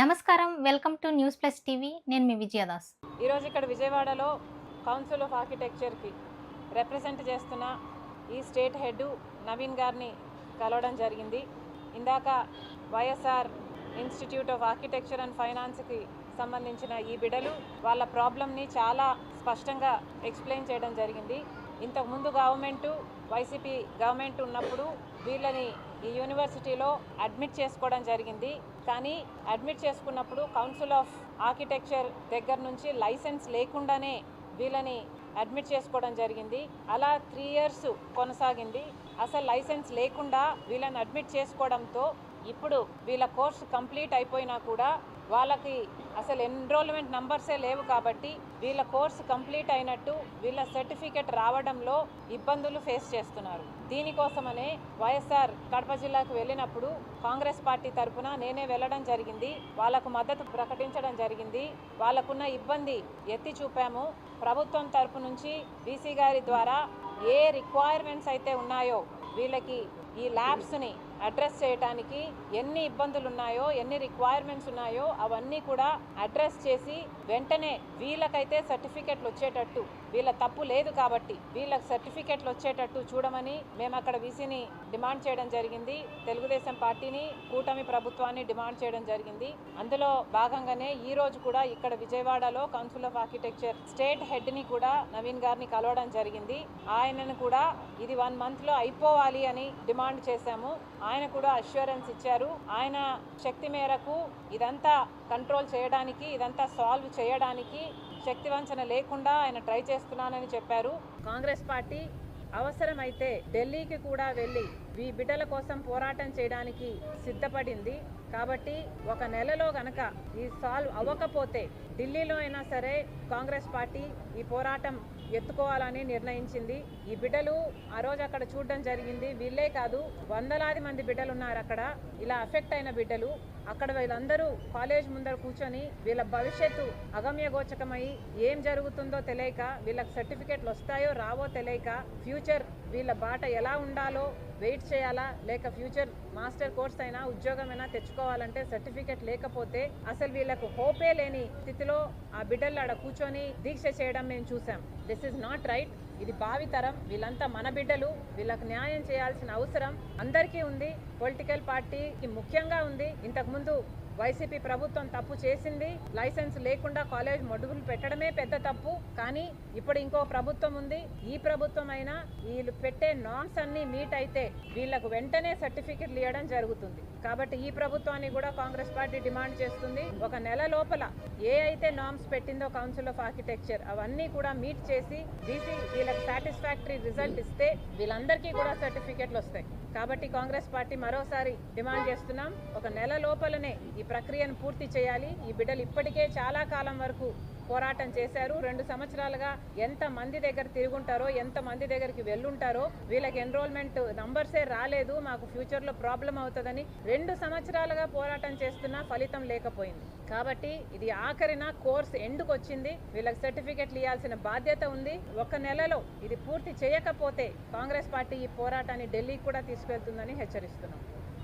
నమస్కారం. Welcome to news plus TV. నేను మీ విజయదాస్. ఈరోజు ఇక్కడ విజయవాడలో కౌన్సిల్ ఆఫ్ ఆర్కిటెక్చర్కి రిప్రజెంట్ చేస్తున్న ఈ స్టేట్ హెడ్ నవీన్ గారిని కలవడం జరిగింది. ఇందాక YSR institute of architecture and ఫైనాన్స్కి సంబంధించిన ఈ బిడలు వాళ్ళ ప్రాబ్లమ్ని చాలా స్పష్టంగా ఎక్స్ప్లెయిన్ చేయడం జరిగింది. ఇంతకుముందు గవర్నమెంటు వైసీపీ గవర్నమెంట్ ఉన్నప్పుడు వీళ్ళని ఈ యూనివర్సిటీలో అడ్మిట్ చేసుకోవడం జరిగింది. కానీ అడ్మిట్ చేసుకున్నప్పుడు కౌన్సిల్ ఆఫ్ ఆర్కిటెక్చర్ దగ్గర నుంచి లైసెన్స్ లేకుండానే వీళ్ళని అడ్మిట్ చేసుకోవడం జరిగింది. అలా త్రీ ఇయర్స్ కొనసాగింది. అసలు లైసెన్స్ లేకుండా వీళ్ళని అడ్మిట్ చేసుకోవడంతో ఇప్పుడు వీళ్ళ కోర్సు కంప్లీట్ అయిపోయినా కూడా వాళ్ళకి అసలు ఎన్రోల్మెంట్ నంబర్సే లేవు కాబట్టి వీళ్ళ కోర్సు కంప్లీట్ అయినట్టు వీళ్ళ సర్టిఫికెట్ రావడంలో ఇబ్బందులు ఫేస్ చేస్తున్నారు. దీనికోసమనే వైఎస్ఆర్ కడప జిల్లాకు వెళ్ళినప్పుడు కాంగ్రెస్ పార్టీ తరఫున నేనే వెళ్ళడం జరిగింది వాళ్ళకు మద్దతు ప్రకటించడం జరిగింది వాళ్ళకున్న ఇబ్బంది ఎత్తి చూపాము. ప్రభుత్వం తరపు నుంచి బీసీ గారి ద్వారా ఏ రిక్వైర్మెంట్స్ అయితే ఉన్నాయో వీళ్ళకి ఈ ల్యాబ్స్ని అడ్రస్ చేయడానికి ఎన్ని ఇబ్బందులు ఉన్నాయో ఎన్ని రిక్వైర్మెంట్స్ ఉన్నాయో అవన్నీ కూడా అడ్రస్ చేసి వెంటనే వీళ్ళకైతే సర్టిఫికెట్లు వచ్చేటట్టు వీళ్ళ తప్పు లేదు కాబట్టి వీళ్ళకి సర్టిఫికెట్లు వచ్చేటట్టు చూడమని మేము అక్కడ వీసీని డిమాండ్ చేయడం జరిగింది. తెలుగుదేశం పార్టీని కూటమి ప్రభుత్వాన్ని డిమాండ్ చేయడం జరిగింది. అందులో భాగంగానే ఈ రోజు కూడా ఇక్కడ విజయవాడలో కౌన్సిల్ ఆఫ్ ఆర్కిటెక్చర్ స్టేట్ హెడ్ని కూడా నవీన్ గారిని కలవడం జరిగింది. ఆయనను కూడా ఇది వన్ మంత్లో అయిపోవాలి అని డిమాండ్ చేశాము. ఆయన కూడా అష్యూరెన్స్ ఇచ్చారు. ఆయన శక్తి మేరకు ఇదంతా కంట్రోల్ చేయడానికి ఇదంతా సాల్వ్ చేయడానికి శక్తి వంచన లేకుండా ఆయన ట్రై చేస్తున్నానని చెప్పారు. కాంగ్రెస్ పార్టీ అవసరమైతే ఢిల్లీకి కూడా వెళ్ళి ఈ బిడ్డల కోసం పోరాటం చేయడానికి సిద్ధపడింది. కాబట్టి ఒక నెలలో గనక ఈ సాల్వ్ అవ్వకపోతే ఢిల్లీలో అయినా సరే కాంగ్రెస్ పార్టీ ఈ పోరాటం ఎత్తుకోవాలని నిర్ణయించింది. ఈ బిడ్డలు ఆ రోజు అక్కడ చూడడం జరిగింది. వీళ్ళే కాదు వందలాది మంది బిడ్డలు ఉన్నారు అక్కడ. ఇలా అఫెక్ట్ అయిన బిడ్డలు. అక్కడ వీళ్ళందరూ కాలేజ్ ముందర కూర్చొని వీళ్ళ భవిష్యత్తు అగమ్యగోచకమై ఏం జరుగుతుందో తెలియక వీళ్ళకి సర్టిఫికేట్లు వస్తాయో రావో తెలియక ఫ్యూచర్ వీళ్ళ బాట ఎలా ఉండాలో వెయిట్ చేయాలా? లేక ఫ్యూచర్ మాస్టర్ కోర్స్ అయినా ఉద్యోగమైనా తెచ్చుకోవాలంటే సర్టిఫికెట్ లేకపోతే అసలు వీళ్ళకు హోపే లేని స్థితిలో ఆ బిడ్డలు ఆడ కూర్చొని దీక్ష చేయడం మేము చూసాం దిస్ ఇస్ నాట్ రైట్ ఇది భావితరం. వీళ్ళంతా మన బిడ్డలు. వీళ్ళకు న్యాయం చేయాల్సిన అవసరం అందరికీ ఉంది. పొలిటికల్ పార్టీకి ముఖ్యంగా ఉంది. ఇంతకుముందు వైసీపీ ప్రభుత్వం తప్పు చేసింది. లైసెన్స్ లేకుండా కాలేజ్ మడుగులు పెట్టడమే పెద్ద తప్పు. కానీ ఇప్పుడు ఇంకో ప్రభుత్వం ఉంది. ఈ ప్రభుత్వం అయినా వీళ్ళు పెట్టే నామ్స్ అన్ని మీట్ అయితే వీళ్ళకు వెంటనే సర్టిఫికెట్లు ఇవ్వడం జరుగుతుంది. కాబట్టి ఈ ప్రభుత్వాన్ని కూడా కాంగ్రెస్ పార్టీ డిమాండ్ చేస్తుంది. ఒక నెల లోపల ఏ అయితే నామ్స్ పెట్టిందో కౌన్సిల్ ఆఫ్ ఆర్కిటెక్చర్ అవన్నీ కూడా మీట్ చేసి బీసీ వీళ్ళకి సాటిస్ఫాక్టరీ రిజల్ట్ ఇస్తే వీళ్ళందరికీ కూడా సర్టిఫికెట్లు వస్తాయి. కాబట్టి కాంగ్రెస్ పార్టీ మరోసారి డిమాండ్ చేస్తున్నాం. ఒక నెల లోపలనే ఈ ప్రక్రియను పూర్తి చేయాలి. ఈ బిడ్డలు ఇప్పటికే చాలా కాలం వరకు పోరాటం చేశారు. రెండు సంవత్సరాలుగా ఎంత మంది దగ్గర తిరుగుంటారో ఎంత మంది దగ్గరికి వెళ్ళుంటారో వీళ్ళకి ఎన్రోల్మెంట్ నంబర్సే రాలేదు. మాకు ఫ్యూచర్లో ప్రాబ్లం అవుతుందని రెండు సంవత్సరాలుగా పోరాటం చేస్తున్నా ఫలితం లేకపోయింది. కాబట్టి ఇది ఆఖరిన కోర్స్ ఎండుకు వచ్చింది. వీళ్ళకి సర్టిఫికెట్లు ఇవ్వాల్సిన బాధ్యత ఉంది. ఒక నెలలో ఇది పూర్తి చేయకపోతే కాంగ్రెస్ పార్టీ ఈ పోరాటాన్ని ఢిల్లీకి కూడా తీసుకెళ్తుందని హెచ్చరిస్తున్నాం.